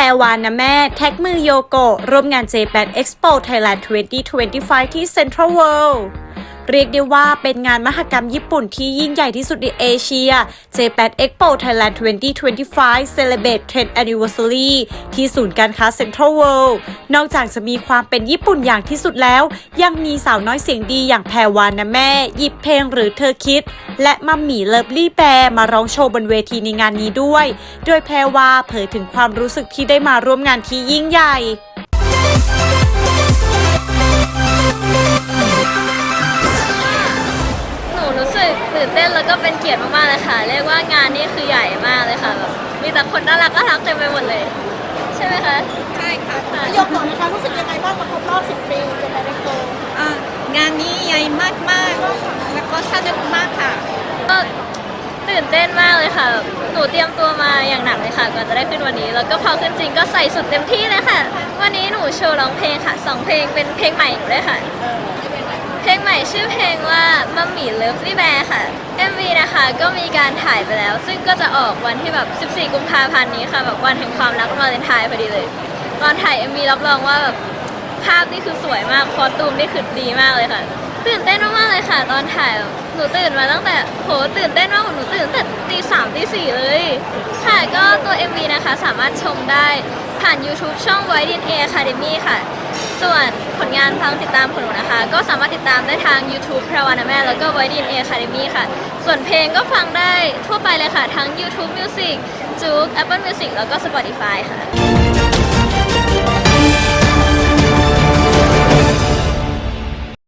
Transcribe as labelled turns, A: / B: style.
A: รวานนะแม่ แท็กมือโยโกร่วมงาน J8 Expo Thailand 2025 ที่ Central World เรียกได้ว่าเป็นงานมหกรรมญี่ปุ่นที่ยิ่งใหญ่ที่สุดในเอเชีย J8 Expo Thailand 2025 Celebrate 10 Anniversary ที่ศูนย์การค้า Central World นอกจากจะมีความเป็นญี่ปุ่นอย่างที่สุดแล้ว ยังมีสาวน้อยเสียงดีอย่างแพรวานนะแม่ หยิบเพลงหรือเธอคิด และมัมหมี่เลิฟลี่แบร์มาร้องโชว์บนเวทีในงานนี้ด้วย โดยแพรวาเผยถึงความรู้สึกที่ได้มาร่วมงานที่ยิ่งใหญ่
B: ตื่นเต้นแล้วก็เป็นเกียรติมากๆเลยค่ะ เรียกว่างานนี้คือใหญ่มากเลยค่ะแบบมีแต่คนน่ารักน่ารักเต็มไปหมดเลย ใช่ไหมคะ
C: ใช่ค่ะ
B: ค่ะ
C: ยกก่อนนะคะรู้สึกยังไงบ้างมาครบรอบ10ปีเจนไดเรคโต
D: อะงานนี้ใหญ่มากมากๆแล้วก็สนุกมากค่ะ
B: ก็ตื่นเต้นมากเลยค่ะแบบหนูเตรียมตัวมาอย่างหนักเลยค่ะก่อนจะได้ขึ้นวันนี้ แล้วก็พอขึ้นจริงก็ใส่สุดเต็มที่เลยค่ะ วันนี้หนูโชว์ร้องเพลงค่ะสองเพลงเป็นเพลงใหม่หนูด้วยค่ะ เเพลงใหม่ชื่อเพลงว่ามัมมี่เลิฟลี่แบร์ค่ะ MV นะคะก็มีการถ่ายไปแล้ว ซึ่งก็จะออกวันที่แบบ 14 กุมภาพันธ์นี้ค่ะแบบวันแห่งความรักวาเลนไทน์พอดีเลย ตอนถ่าย MV รับรองว่าแบบภาพนี่คือสวยมากคอตูมนี่คือดีมากเลยค่ะ ตื่นเต้นมากๆเลยค่ะ ตอนถ่ายหนูตื่นมาตั้งแต่โหตื่นเต้นมากหนูตื่นตั้งแต่ตีสามตีสี่เลยค่ะก็ตัว MV นะคะสามารถชมได้ผ่าน YouTube ช่อง White DNA Academy ค่ะ ส่วนผลงานทางติดตามของหนูนะคะ ก็สามารถติดตามได้ทาง YouTube พระวานาแม่ แล้วก็ White DNA Academy ค่ะ ส่วนเพลงก็ฟังได้ทั่วไปเลยค่ะ ทั้ง YouTube Music จุก Apple Music แล้วก็ Spotify ค่ะ